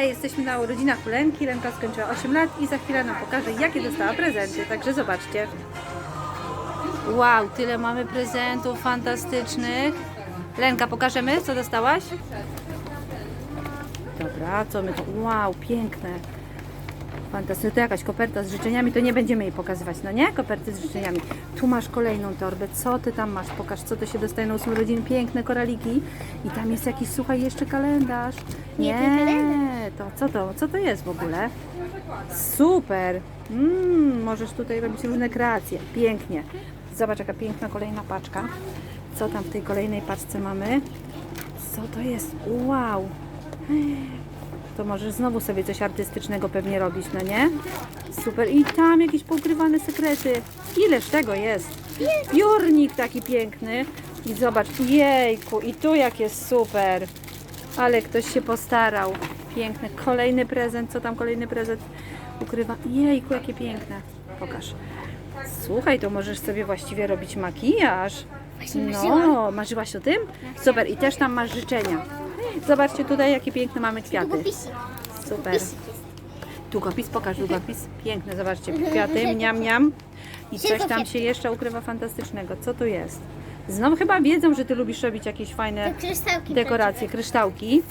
Hej, jesteśmy na urodzinach Lenki. Lenka skończyła 8 lat i za chwilę nam pokaże, jakie dostała prezenty. Także zobaczcie. Wow, tyle mamy prezentów fantastycznych. Lenka, pokażemy, co dostałaś? Dobra, co my tu? Wow, piękne. Fantastyczne. To jakaś koperta z życzeniami, to nie będziemy jej pokazywać, no nie? Koperty z życzeniami. Tu masz kolejną torbę. Co ty tam masz? Pokaż, co to się dostaje na 8 urodzin. Piękne koraliki. I tam jest jakiś, słuchaj, jeszcze kalendarz. Nie, to co to? Co to jest w ogóle? Super. Mm, możesz tutaj robić różne kreacje. Pięknie. Zobacz, jaka piękna kolejna paczka. Co tam w tej kolejnej paczce mamy? Co to jest? Wow. To możesz znowu sobie coś artystycznego pewnie robić, no nie? Super. I tam jakieś poukrywane sekrety. Ileż tego jest? Piórnik taki piękny. I zobacz, jejku, i tu jak jest super. Ale ktoś się postarał. Piękny. Kolejny prezent. Co tam kolejny prezent ukrywa? Jejku, jakie piękne. Pokaż. Słuchaj, to możesz sobie właściwie robić makijaż. No, marzyłaś o tym? Super. I też tam masz życzenia. Zobaczcie tutaj, jakie piękne mamy kwiaty. Super. Długopis, pokaż długopis. Piękne, zobaczcie, kwiaty, miam, miam. I coś tam się jeszcze ukrywa fantastycznego. Co tu jest? Znowu chyba wiedzą, że ty lubisz robić jakieś fajne dekoracje, kryształki.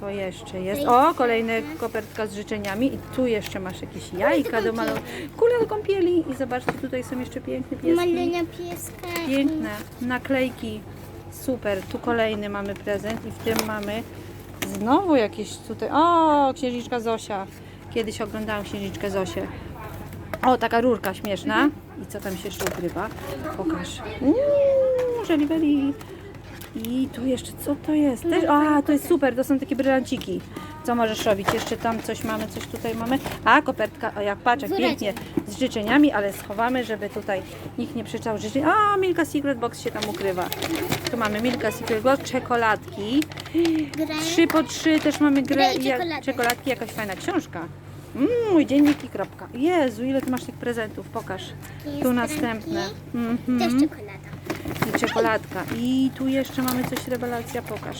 Co jeszcze jest? O, kolejna kopertka z życzeniami. I tu jeszcze masz jakieś jajka do malowania. Kule do kąpieli. I zobaczcie, tutaj są jeszcze piękne pieski. Malenia pieska. Piękne naklejki. Super. Tu kolejny mamy prezent i w tym mamy znowu jakieś tutaj. O, księżniczka Zosia. Kiedyś oglądałam księżniczkę Zosię. O, taka rurka śmieszna. I co tam się jeszcze ukrywa? Pokaż. Uuu, żelibeli. I tu jeszcze, co to jest? Też, a, to jest super, to są takie brylanciki. Co możesz robić? Jeszcze tam coś mamy, coś tutaj mamy. A, kopertka, a jak patrz, jak pięknie z życzeniami, ale schowamy, żeby tutaj nikt nie przeczytał życzeń. A, Milka Secret Box się tam ukrywa. Tu mamy Milka Secret Box, czekoladki. Trzy po trzy też mamy grę i jak- czekoladki, jakaś fajna książka. Mm, mój dziennik i kropka. Jezu, ile ty masz tych prezentów, pokaż. Tu następne. Mhm. Też czekolada. I czekoladka. I tu jeszcze mamy coś, rewelacja, pokaż.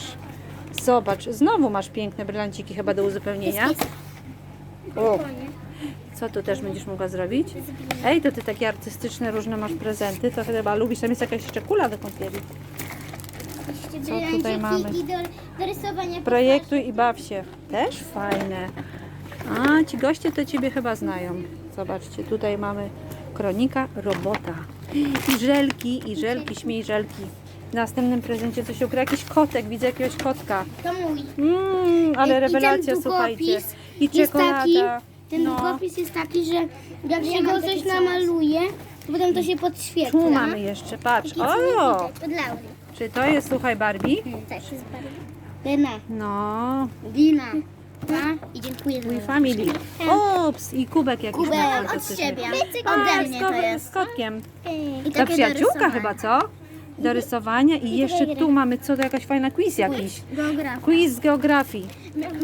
Zobacz, znowu masz piękne brylanciki chyba do uzupełnienia. O, co tu też będziesz mogła zrobić? Ej, to ty takie artystyczne różne masz prezenty, to chyba lubisz. Tam jest jakaś jeszcze kula do kąpieli. Co tutaj mamy? Projektuj i baw się. Też fajne. A, ci goście to ciebie chyba znają. Zobaczcie, tutaj mamy kronika robota. I żelki, i żelki, śmiej żelki. W następnym prezencie coś ukrywa. Jakiś kotek, widzę jakiegoś kotka. To mój. Mmm, ale I- i ten rewelacja, długopis słuchajcie. I Jest czekolada. taki, ten No. długopis jest taki, że jak się go coś namaluje, to potem to się podświetla. Tu mamy jeszcze, patrz. Taki, co nie O, widać. To czy to jest, słuchaj, Barbie? Tak, jest bardzo. Lena. No, Dina. A, I dziękuję za mój family. Ups, i kubek jakiś Kubek od fantastyczny. siebie. Ode z, mnie to jest. z kotkiem. I Ta takie przyjaciółka chyba, co? Do rysowania i jeszcze tu mamy, co to jakaś fajna quiz jakiś. Geografia. Quiz z geografii.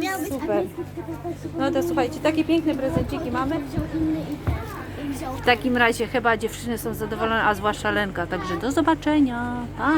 Miał być Super. No to słuchajcie, takie piękne prezenciki mamy. W takim razie chyba dziewczyny są zadowolone, a zwłaszcza Lenka. Także do zobaczenia. Pa!